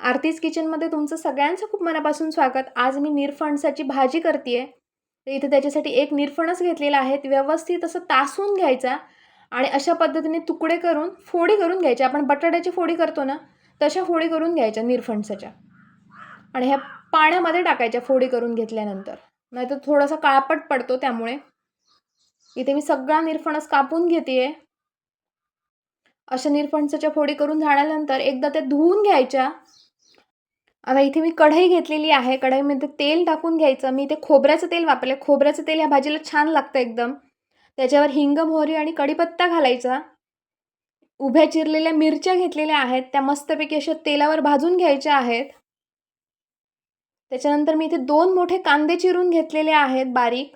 आरतीज किचनमध्ये तुमचं सगळ्यांचं खूप मनापासून स्वागत. आज मी निरफणसाची भाजी करते आहे तर इथे त्याच्यासाठी एक निरफणस घेतलेला आहे. व्यवस्थित असं तासून घ्यायचा आणि अशा पद्धतीने तुकडे करून फोडी करून घ्यायच्या आपण बटाट्याची फोडी करतो ना तशा फोडी करून घ्यायच्या निरफणसाच्या. आणि ह्या पाण्यामध्ये टाकायच्या फोडी करून घेतल्यानंतर. नाहीतर थोडासा काळपट पडतो त्यामुळे. इथे मी सगळा निरफणस कापून घेते आहे अशा निरफणसाच्या फोडी करून झाल्यानंतर एकदा त्या धुवून घ्यायच्या. आता इथे मी कढई घेतलेली आहे. कढईमध्ये तेल टाकून घ्यायचं. मी इथे खोबऱ्याचं तेल वापरलं खोबऱ्याचं तेल ह्या भाजीला छान लागतं एकदम. त्याच्यावर हिंग मोहरी आणि कढीपत्ता घालायचा. उभ्या चिरलेल्या मिरच्या घेतलेल्या आहेत. त्या मस्तपैकी अशा तेलावर भाजून घ्यायच्या आहेत. त्याच्यानंतर मी इथे दोन मोठे कांदे चिरून घेतलेले आहेत बारीक.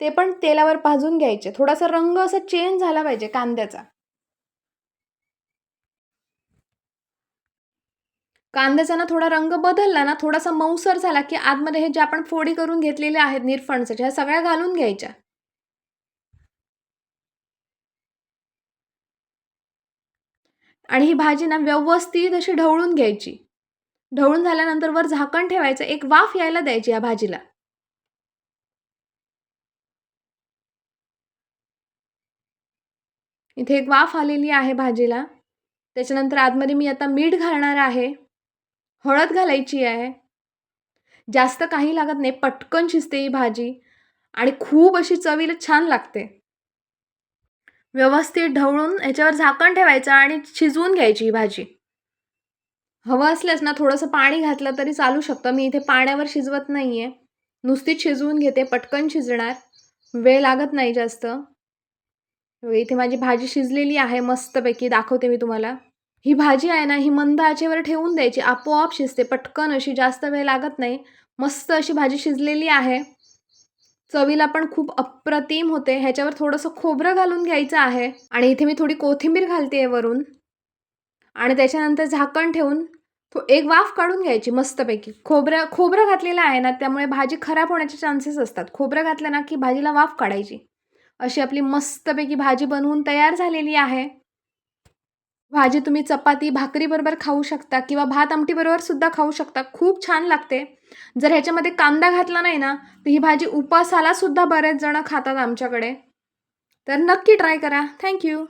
ते पण तेलावर भाजून घ्यायचे. थोडासा रंग असा चेंज झाला पाहिजे कांद्याचा. कांद्याचा ना थोडा रंग बदलला ना थोडासा मऊसर झाला की आतमध्ये हे जे आपण फोडी करून घेतलेले आहेत निरफणसाच्या ह्या सगळ्या घालून घ्यायच्या. आणि ही भाजी ना व्यवस्थित अशी ढवळून घ्यायची. ढवळून झाल्यानंतर वर झाकण ठेवायचं एक वाफ यायला द्यायची या भाजीला. इथे एक वाफ आलेली आहे भाजीला. त्याच्यानंतर आतमध्ये मी आता मीठ घालणार आहे. हळद घालायची आहे. जास्त काही लागत नाही पटकन शिजते ही भाजी आणि खूप अशी चवीला छान लागते. व्यवस्थित ढवळून याच्यावर झाकण ठेवायचं आणि शिजवून घ्यायची ही भाजी. हवं असल्यास ना थोडंसं पाणी घातलं तरी चालू शकतं. मी इथे पाण्यावर शिजवत नाही आहे नुसतीच शिजवून घेते पटकन शिजणार. वेळ लागत नाही जास्त. इथे माझी भाजी शिजलेली आहे मस्तपैकी दाखवते मी तुम्हाला. ही भाजी आहे ना ही मंद आचेवर ठेवून द्यायची. आपोआप शिजते. पटकन अशी जास्त वेळ लागत नाही. मस्त अशी भाजी शिजलेली आहे. चवीला पण खूप अप्रतिम होते. ह्याच्यावर थोडंसं खोबरं घालून घ्यायचं आहे. आणि इथे मी थोडी कोथिंबीर घालते वरून. आणि त्याच्यानंतर झाकण ठेवून थो एक वाफ काढून घ्यायची मस्तपैकी. खोबरं खोबरं घातलेलं आहे ना त्यामुळे भाजी खराब होण्याचे चान्सेस असतात. खोबरं घातलं ना की भाजीला वाफ काढायची. अशी आपली मस्तपैकी भाजी बनवून तयार झालेली आहे. भाजी तुम्ही चपाती भाकरीबरोबर खाऊ शकता किंवा भात आमटीबरोबर सुद्धा खाऊ शकता. खूप छान लागते. जर ह्याच्यामध्ये कांदा घातला नाही ना तर ही भाजी उपासाला सुद्धा बरेच जण खातात आमच्याकडे. तर नक्की ट्राय करा. थँक्यू